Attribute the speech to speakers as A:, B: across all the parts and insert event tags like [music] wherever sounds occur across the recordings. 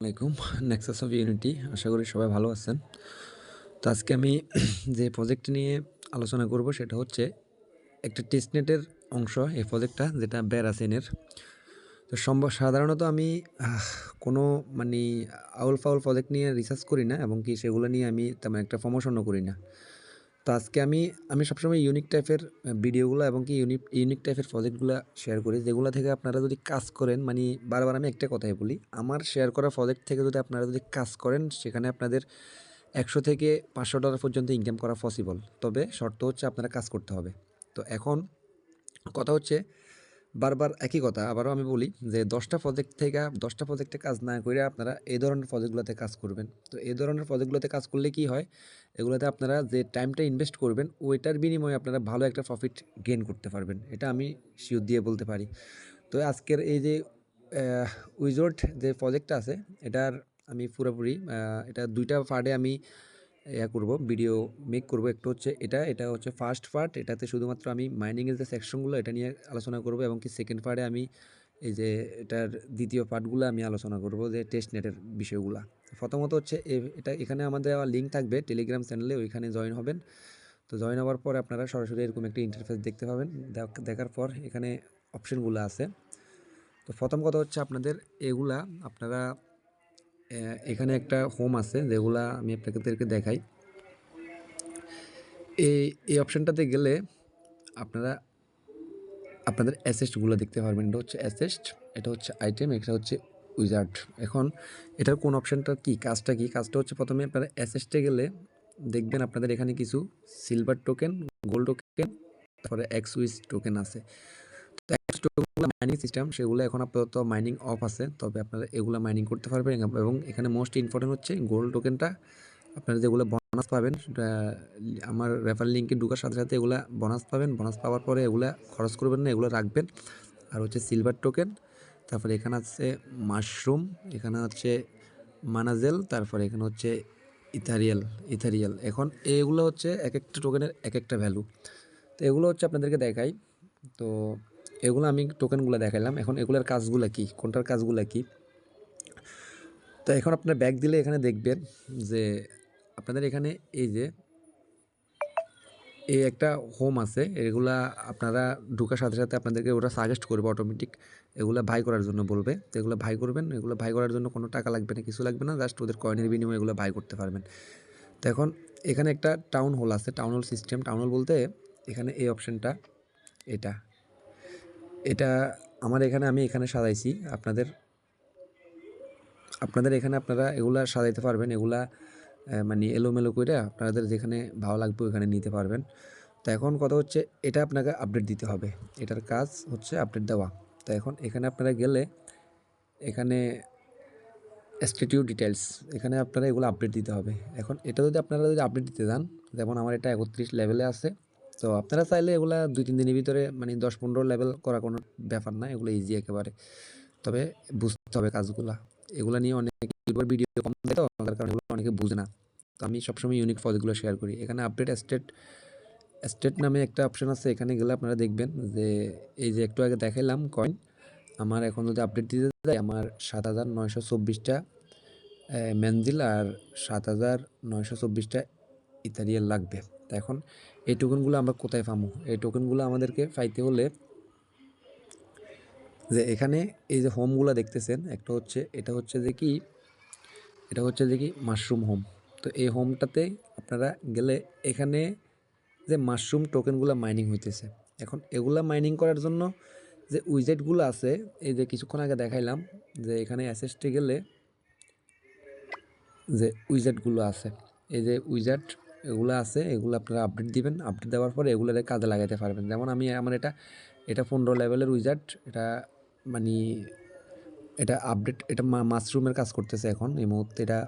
A: আলাইকুম Nexus of unity আশা করি সবাই ভালো আছেন। তো আজকে আমি [clears throat] যে প্রজেক্ট নিয়ে আলোচনা করব সেটা হচ্ছে একটা টেস্টনেটের অংশ, এই প্রজেক্টটা যেটা ব্যারাসেনের তো সম্ভব সাধারণত আমি কোনো মানে আউল ফাউল প্রজেক্ট নিয়ে রিসার্চ করি না এবং কি সেগুলো নিয়ে আমি তেমন একটা প্রমোশনও করি না। তো আজকে আমি আমি সবসময় ইউনিক টাইপের ভিডিওগুলো এবং কি ইউনিক ইউনিক টাইপের প্রজেক্টগুলো শেয়ার করি। যেগুলো থেকে আপনারা যদি কাজ করেন মানে বারবার আমি একটা কথাই বলি, আমার শেয়ার করা প্রজেক্ট থেকে যদি আপনারা যদি কাজ করেন, সেখানে আপনাদের একশো থেকে পাঁচশো ডলার পর্যন্ত ইনকাম করা পসিবল তবে শর্ত হচ্ছে আপনারা কাজ করতে হবে। তো এখন কথা হচ্ছে বারবার একই কথা, আবারও আমি বলি যে দশটা প্রজেক্ট থেকে, দশটা প্রজেক্টে কাজ না করে আপনারা এই ধরনের প্রজেক্টগুলোতে কাজ করবেন। তো এই ধরনের প্রজেক্টগুলোতে কাজ করলে কি হয়? এগুলোতে আপনারা যে টাইমটা ইনভেস্ট করবেন, ওইটার বিনিময়ে আপনারা ভালো একটা প্রফিট গেইন করতে পারবেন। এটা আমি শিওর দিয়ে বলতে পারি। তো আজকের এই যে উইজোর্ট যে প্রজেক্টটা আছে, এটার আমি পুরোপুরি এটা দুইটা পার্টে আমি ইয়া করব ভিডিও মেক করব। একটু হচ্ছে এটা এটা হচ্ছে ফার্স্ট পার্ট এটাতে শুধুমাত্র আমি মাইনিংয়ের যে সেকশনগুলো এটা নিয়ে আলোচনা করব এবং কি সেকেন্ড পার্টে আমি এই যে এটার দ্বিতীয় পার্টগুলো আমি আলোচনা করব, যে টেস্ট নেটের বিষয়গুলো। প্রথমত হচ্ছে এটা এখানে আমাদের লিঙ্ক থাকবে টেলিগ্রাম চ্যানেলে ওইখানে জয়েন হবেন। তো জয়েন হওয়ার পর আপনারা সরাসরি এরকম একটা ইন্টারফেস দেখতে পাবেন। দেখার পর এখানে অপশনগুলো আছে। তো প্রথম কথা হচ্ছে আপনাদের এগুলা আপনারা এখানে একটা হোম আছে, যেগুলা আমি আপনাদেরকে দেখাই। এই এই অপশানটাতে গেলে আপনারা, আপনাদের অ্যাসেস্টগুলো দেখতে পারবেন। এটা হচ্ছে অ্যাসেস্ট এটা হচ্ছে আইটেম এটা হচ্ছে উইজার্ড এখন এটার কোন অপশানটা কি, কাজটা কি? কাজটা হচ্ছে প্রথমে আপনারা অ্যাসেস্টে গেলে দেখবেন আপনাদের এখানে কিছু সিলভার টোকেন গোল্ড টোকেন তারপরে এক্স উইস টোকেন আছে। টোকেনগুলো মাইনিং সিস্টেম সেগুলো এখন আপাতত মাইনিং অফ আছে। তবে আপনারা এগুলো মাইনিং করতে পারবেন এবং এখানে মোস্ট ইম্পর্টেন্ট হচ্ছে গোল্ড টোকেনটা আপনারা যেগুলো বোনাস পাবেন আমার রেফার লিঙ্কে ঢোকার সাথে সাথে এগুলা বোনাস পাবেন। বোনাস পাওয়ার পরে এগুলা খরচ করবেন না, এগুলো রাখবেন। আর হচ্ছে সিলভার টোকেন তারপরে এখানে আছে মাশরুম এখানে হচ্ছে মানাজেল তারপরে এখানে হচ্ছে ইথারিয়াল ইথারিয়াল এখন এগুলো হচ্ছে এক একটা টোকেনের এক একটা ভ্যালু তো এগুলো হচ্ছে আপনাদেরকে দেখাই। তো এগুলো আমি টোকেনগুলো দেখাইলাম। এখন এগুলোর কাজগুলো কি? কোনটার কাজগুলো কি? তো এখন আপনার ব্যাগ দিলে এখানে দেখবেন যে আপনাদের এখানে এই যে, এই একটা হোম আছে। এগুলা আপনারা ঢোকার সাথে সাথে আপনাদেরকে ওটা সাজেস্ট করবে অটোমেটিক এগুলো ভাই করার জন্য বলবে। তো এগুলো ভাই করবেন। এগুলো ভাই করার জন্য কোনো টাকা লাগবে না, কিছু লাগবে না। জাস্ট ওদের কয়েনের বিনিময়ে এগুলো ভাই করতে পারবেন। তো এখন এখানে একটা টাউন হল আছে। Town hall system town hall বলতে এখানে এই অপশানটা এটা। এটা আমার এখানে, আমি এখানে সাজাইছি। আপনাদের আপনাদের এখানে আপনারা এগুলা সাজাইতে পারবেন। এগুলা মানে এলোমেলো করে আপনাদের যেখানে ভালো লাগবে ওখানে নিতে পারবেন। তো এখন কথা হচ্ছে, এটা আপনাকে আপডেট দিতে হবে। এটার কাজ হচ্ছে আপডেট দেওয়া। তো এখন এখানে আপনারা গেলে এখানে স্ট্যাটিউ ডিটেলস এখানে আপনারা এগুলো আপডেট দিতে হবে। এখন এটা যদি আপনারা যদি আপডেট দিতে যান, যেমন আমার এটা একত্রিশ লেভেলে আছে তো আপনারা চাইলে এগুলা দুই, তিন দিনের ভিতরে মানে দশ পনেরো লেভেল করা কোনো ব্যাপার না, এগুলো ইজি একেবারে। তবে বুঝতে হবে কাজগুলা। এগুলো নিয়ে অনেক ভিডিও কম দেয় তো, তার কারণে এগুলো অনেকে বুঝে না। তো আমি সবসময় ইউনিক প্রজেক্টগুলো শেয়ার করি। এখানে আপডেট স্টেট স্টেট নামে একটা অপশন আছে, এখানে গেলে আপনারা দেখবেন যে, এই যে একটু আগে দেখাইলাম কয়েন আমার এখন যদি আপডেট দিতে যায় আমার সাত হাজার নয়শো চব্বিশটা মেনজিল আর সাত হাজার নয়শো চব্বিশটা ইথারিয়াল লাগবে। তো এখন এই টোকেনগুলো আমরা কোথায় পাবো? এই টোকেনগুলো আমাদেরকে পাইতে হলে যে এখানে এই যে হোমগুলো দেখতেছেন, একটা হচ্ছে, এটা হচ্ছে যে কি, এটা হচ্ছে যে কি মাশরুম হোম তো এই হোমটাতে আপনারা গেলে এখানে যে মাশরুম টোকেনগুলো মাইনিং হইতেছে। এখন এগুলা মাইনিং করার জন্য যে উইজেটগুলো আছে, এই যে কিছুক্ষণ আগে দেখাইলাম যে এখানে অ্যাসেসটে গেলে যে উইজেটগুলো আছে। এই যে উইজাট এগুলো আছে, এগুলো আপনারা আপডেট দিবেন। আপডেট দেওয়ার পরে এগুলোরে কাজে লাগাতে পারবেন। যেমন আমি আমার এটা এটা পনেরো লেভেলের উইজাট এটা মানে এটা আপডেট এটা মাশরুমের কাজ করতেছে এখন। এই মুহূর্তে এটা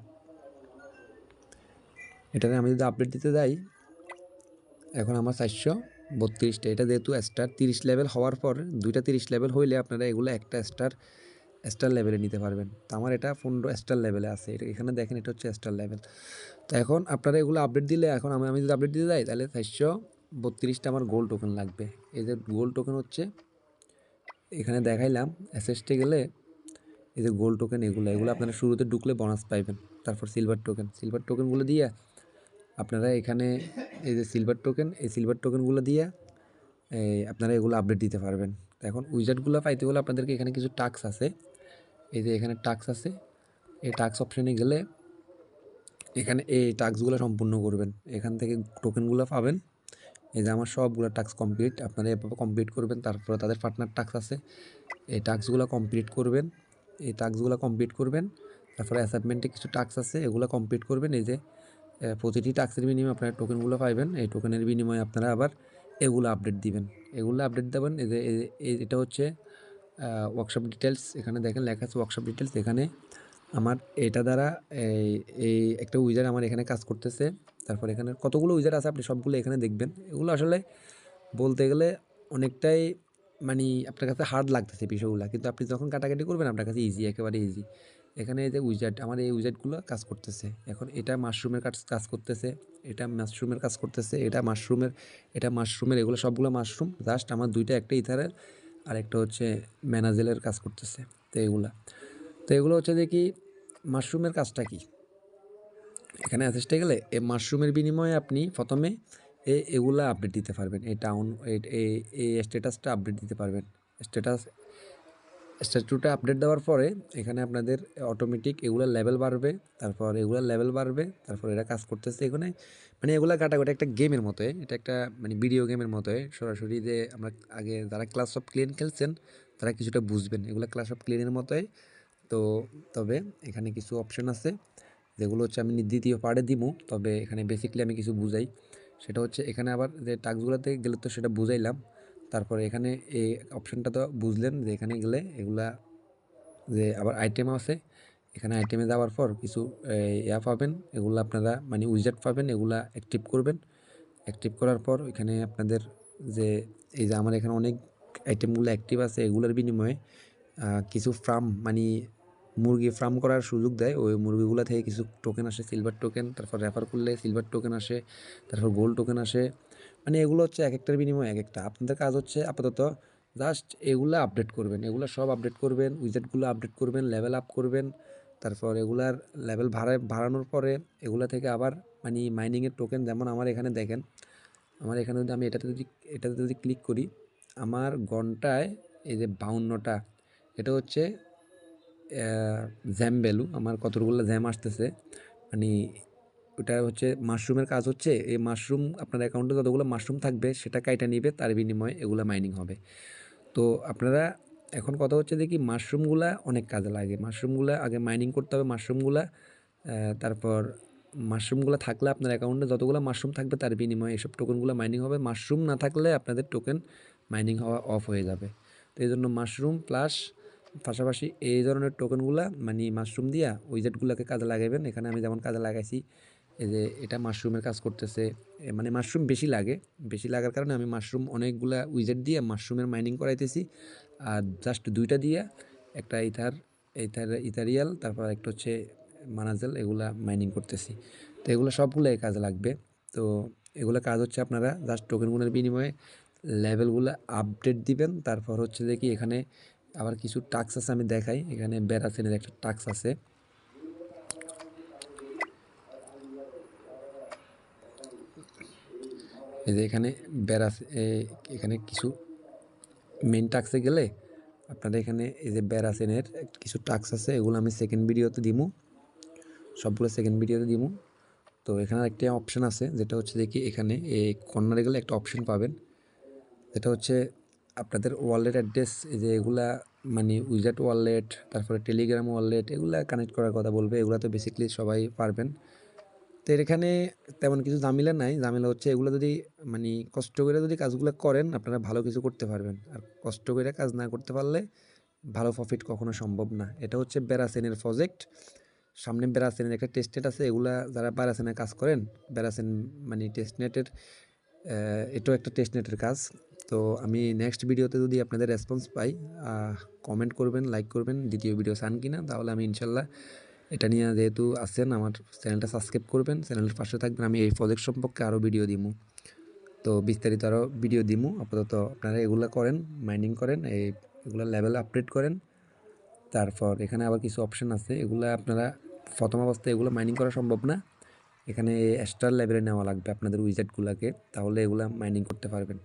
A: এটাতে আমি যদি আপডেট দিতে যাই, এখন আমার চারশো বত্রিশটা। এটা যেহেতু স্টার তিরিশ লেভেল হওয়ার পর, দুইটা তিরিশ লেভেল হইলে আপনারা এগুলো একটা স্টার স্টার লেভেলে নিতে পারবেন। তো আমার এটা পনেরো স্টার লেভেলে আছে। এটা এখানে দেখেন, এটা হচ্ছে স্টার লেভেল তো এখন আপনারা এগুলো আপডেট দিলে এখন আমি আমি যদি আপডেট দিতে যাই, তাহলে চারশো বত্রিশটা আমার গোল্ড টোকেন লাগবে। এই যে গোল্ড টোকেন হচ্ছে, এখানে দেখাইলাম অ্যাসেসটে গেলে এই যে গোল্ড টোকেন এগুলো এগুলো আপনারা শুরুতে ঢুকলে বোনাস পাইবেন। তারপর সিলভার টোকেন সিলভার টোকেনগুলো দিয়ে আপনারা এখানে এই যে সিলভার টোকেন এই সিলভার টোকেনগুলো দিয়ে আপনারা এগুলো আপডেট দিতে পারবেন। এখন উইজার্টগুলো পাইতে হলে আপনাদেরকে এখানে কিছু টাক্স আছে। এই যে এখানে টাক্স আছে, এই টাক্স অপশানে গেলে এখানে এই টাস্কগুলো সম্পূর্ণ করবেন। এখান থেকে টোকেনগুলো পাবেন। এই যে আমার সবগুলো টাস্ক কমপ্লিট, আপনারা এভাবে কমপ্লিট করবেন, তারপরে তাদের পার্টনার টাস্ক আছে। এই টাস্কগুলো কমপ্লিট করবেন, এই টাস্কগুলো কমপ্লিট করবেন, তারপরে অ্যাসাইনমেন্টে কিছু টাস্ক আছে, এগুলো কমপ্লিট করবেন। এই যে প্রতিটি টাস্কের বিনিময়ে আপনারা টোকেনগুলো পাইবেন, এই টোকেনের বিনিময়ে আপনারা আবার এগুলো আপডেট দিবেন। এগুলো আপডেট দেবেন, এই যে এটা হচ্ছে ওয়ার্কশপ ডিটেলস এখানে দেখেন, লেখা আছে ওয়ার্কশপ ডিটেলস এখানে আমার এটা দ্বারা এই একটা উইজার আমার এখানে কাজ করতেছে। তারপর এখানে কতগুলো উইজার আছে আপনি সবগুলো এখানে দেখবেন। এগুলো আসলে বলতে গেলে অনেকটাই মানে আপনার কাছে হার্ড লাগতেছে বিষয়গুলো। কিন্তু আপনি যখন কাটাকাটি করবেন, আপনার কাছে ইজি একেবারে ইজি এখানে এই যে উইজার্ড আমার এই উইজার্ডগুলো কাজ করতেছে। এখন এটা মাশরুমের কাজ কাজ করতেছে, এটা মাশরুমের কাজ করতেছে, এটা মাশরুমের এটা মাশরুমের এগুলো সবগুলো মাশরুম জাস্ট আমার দুইটা একটা ইথারের আর একটা হচ্ছে ম্যানাজেলের কাজ করতেছে, তো এগুলা। তো এগুলো হচ্ছে দেখি মাশরুমের কাজটা কি? এখানে অ্যাসেসটে গেলে এই মাশরুমের বিনিময়ে আপনি প্রথমে এ, এগুলা আপডেট দিতে পারবেন এই টাউন এই স্ট্যাটাসটা আপডেট দিতে পারবেন। স্ট্যাটাস স্ট্যাটুটা আপডেট দেওয়ার পরে এখানে আপনাদের অটোমেটিক এগুলো লেভেল বাড়বে, তারপর এগুলো লেভেল বাড়বে, তারপর এরা কাজ করতেছে এখানে। মানে এগুলো কাটাকুটি একটা গেমের মতো এটা একটা মানে ভিডিও গেমের মতো সরাসরি যে আমরা আগে যারা ক্লাস অফ ক্লিন খেলছেন, তারা কিছুটা বুঝবেন। এগুলো ক্লাস অফ ক্লিনের মতোই। তো তবে এখানে কিছু অপশন আছে, যেগুলো হচ্ছে আমি দ্বিতীয় পার্টে দিব তবে এখানে বেসিকলি আমি কিছু বুঝাই। সেটা হচ্ছে এখানে আবার যে টাস্কগুলোতে গেলে তো সেটা বুঝাইলাম। তারপরে এখানে এই অপশানটা তো বুঝলেন যে এখানে গেলে এগুলা যে আবার আইটেম আছে, এখানে আইটেমে যাওয়ার পর কিছু ইয়া পাবেন, এগুলো আপনারা মানে উইজার্ট পাবেন, এগুলা অ্যাক্টিভ করবেন। অ্যাক্টিভ করার পর এখানে আপনাদের যে, এই যে আমার এখানে অনেক আইটেমগুলো অ্যাক্টিভ আছে, এগুলোর বিনিময়ে কিছু ফার্ম মানে মুরগি ফার্ম করার সুযোগ দেয়। ওই মুরগিগুলো থেকে কিছু টোকেন আসে সিলভার টোকেন তারপর রেফার করলে সিলভার টোকেন আসে, তারপর গোল্ড টোকেন আসে মানে এগুলো হচ্ছে এক একটার বিনিময়ে এক একটা আপনাদের কাজ হচ্ছে আপাতত জাস্ট এগুলো আপডেট করবেন। এগুলো সব আপডেট করবেন উইজেটগুলো আপডেট করবেন লেভেল আপ করবেন, তারপর এগুলার লেভেল ভাড়ায় বাড়ানোর পরে এগুলা থেকে আবার মানে মাইনিংয়ের টোকেন যেমন আমার এখানে দেখেন, আমার এখানে যদি আমি এটাতে যদি এটাতে যদি ক্লিক করি, আমার ঘন্টায় এই যে বাউন্নটা, এটা হচ্ছে জ্যাম ভ্যালু আমার কতগুলো জ্যাম আসতেছে মানে ওটা হচ্ছে মাশরুমের কাজ হচ্ছে, এই মাশরুম আপনার অ্যাকাউন্টে যতগুলো মাশরুম থাকবে, সেটা কাইটা নিবে, তার বিনিময়ে এগুলো মাইনিং হবে। তো আপনারা এখন কথা হচ্ছে দেখি মাশরুমগুলা অনেক কাজে লাগে। মাশরুমগুলা আগে মাইনিং করতে হবে মাশরুমগুলা তারপর মাশরুমগুলো থাকলে আপনার অ্যাকাউন্টে যতগুলো মাশরুম থাকবে, তার বিনিময়ে এসব টোকেনগুলো মাইনিং হবে। মাশরুম না থাকলে আপনাদের টোকেন মাইনিং হওয়া অফ হয়ে যাবে। তো এই জন্য মাশরুম প্লাস পাশাপাশি এই ধরনের টোকেনগুলা মানে মাশরুম দিয়া উইজেটগুলোকে কাজে লাগাবেন এখানে আমি যেমন কাজে লাগাইছি এই যে এটা মাশরুমের কাজ করতেছে মানে মাশরুম বেশি লাগে, বেশি লাগার কারণে আমি মাশরুম অনেকগুলা উইজেট দিয়ে মাশরুমের মাইনিং করাইতেছি। আর জাস্ট দুইটা দিয়ে একটা ইথার ইথার, ইথারিয়াল, তারপর একটা হচ্ছে মানাজেল এগুলা মাইনিং করতেছি। তো এগুলো সবগুলো এই কাজে লাগবে। তো এগুলো কাজ হচ্ছে আপনারা জাস্ট টোকেনগুলোর বিনিময়ে লেভেলগুলো আপডেট দিবেন। তারপর হচ্ছে কি এখানে আবার কিছু টাক্স আছে আমি দেখাই। এখানে বেড়াসেনের একটা টাক্স আছে। এই যে এখানে বেড়াস এ- এখানে কিছু মেন টাক্সে গেলে আপনাদের এখানে এই যে বেড়াসেনের কিছু টাক্স আছে, এগুলো আমি সেকেন্ড ভিডিওতে দিমু। সবগুলো সেকেন্ড ভিডিওতে দিমু। তো এখানে একটা অপশন আছে, যেটা হচ্ছে দেখি এখানে এই কর্নারে গেলে একটা অপশন পাবেন। যেটা হচ্ছে আপনাদের ওয়ালেট অ্যাড্রেস এই যে এগুলা মানে উইজার্ট ওয়ালেট তারপরে টেলিগ্রাম ওয়ালেট এগুলা কানেক্ট করার কথা বলবে। এগুলা তো বেসিক্যালি সবাই পারবেন। তো এখানে তেমন কিছু ঝামেলা নাই। ঝামেলা হচ্ছে এগুলো যদি মানে কষ্ট করে যদি কাজগুলো করেন, আপনারা ভালো কিছু করতে পারবেন। আর কষ্ট করে কাজ না করতে পারলে ভালো প্রফিট কখনো সম্ভব না। এটা হচ্ছে বেরাসেনের প্রজেক্ট সামনে বেরাসেনের একটা টেস্টনেট আছে, এগুলা যারা বেরাসেনের কাজ করেন বেরাসেন মানে টেস্টনেটের এটাও একটা টেস্টনেটের কাজ। তো আমি নেক্সট ভিডিওতে যদি আপনাদের রেসপন্স পাই কমেন্ট করবেন লাইক করবেন, দ্বিতীয় ভিডিও চান কিনা, তাহলে আমি ইনশাল্লাহ এটা নিয়ে যেহেতু আছেন, আমার চ্যানেলটা সাবস্ক্রাইব করবেন চ্যানেলের পাশে থাকবেন, আমি এই প্রজেক্ট সম্পর্কে আরও ভিডিও দিমু। তো বিস্তারিত আরও ভিডিও দিমু, আপাতত আপনারা এগুলো করেন মাইনিং করেন, এই এগুলো লেভেল আপডেট করেন। তারপর এখানে আবার কিছু অপশন আছে, এগুলো আপনারা প্রথম অবস্থায় এগুলো মাইনিং করা সম্ভব না। এখানে এক্সট্রা লেভেলে নেওয়া লাগবে আপনাদের উইজেটগুলোকে তাহলে এগুলো মাইনিং করতে পারবেন।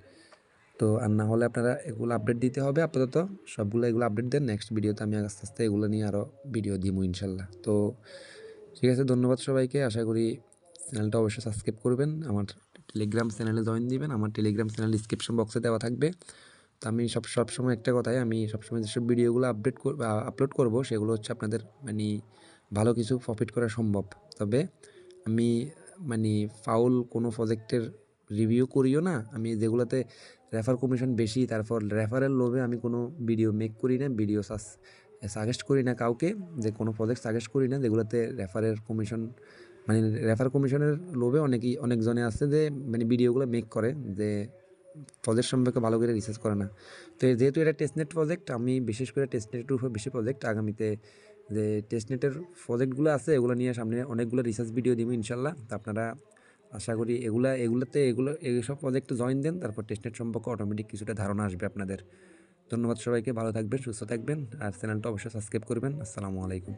A: তো আর না হলে আপনারা এগুলো আপডেট দিতে হবে আপাতত। সবগুলো এগুলো আপডেট দেন নেক্সট ভিডিওতে আমি আস্তে আস্তে এগুলো নিয়ে আরও ভিডিও দিব ইনশাল্লাহ। তো ঠিক আছে, ধন্যবাদ সবাইকে। আশা করি চ্যানেলটা অবশ্যই সাবস্ক্রাইব করবেন। আমার টেলিগ্রাম চ্যানেলে জয়েন দিবেন। আমার টেলিগ্রাম চ্যানেল ডিসক্রিপশন বক্সে দেওয়া থাকবে। তো আমি সব সবসময় একটা কথাই, আমি সবসময় যেসব ভিডিওগুলো আপডেট আপলোড করব, সেগুলো হচ্ছে আপনাদের মানে ভালো কিছু প্রফিট করা সম্ভব। তবে আমি মানে ফাউল কোনো প্রজেক্টের রিভিউ করিও না। আমি যেগুলোতে রেফার কমিশন বেশি, তারপর রেফারের লোভে আমি কোনো ভিডিও মেক করি না ভিডিও সাজেস্ট করি না কাউকে, যে কোনো প্রজেক্ট সাজেস্ট করি না, যেগুলোতে রেফারের কমিশন মানে রেফার কমিশনের লোভে অনেকেই, অনেকজনে আছে যে মানে ভিডিওগুলো মেক করে, যে প্রজেক্ট সম্পর্কে ভালো করে রিসার্চ করে না। তো যেহেতু এটা টেস্টনেট প্রজেক্ট আমি বিশেষ করে টেস্টনেটের উপর বেশি প্রজেক্ট আগামীতে যে টেস্টনেটের প্রজেক্টগুলো আছে, এগুলো নিয়ে সামনে অনেকগুলো রিসার্চ ভিডিও দিব ইনশাল্লাহ। তো আপনারা আশা করি এগুলা, এগুলোতে, এগুলো, এইসব প্রজেক্টে জয়েন দেন, তারপর টেস্টনেট সম্পর্কে অটোমেটিক কিছুটা ধারণা আসবে আপনাদের। ধন্যবাদ সবাইকে, ভালো থাকবেন, সুস্থ থাকবেন, আর চ্যানেলটা অবশ্যই সাবস্ক্রাইব করবেন। আসসালামু আলাইকুম।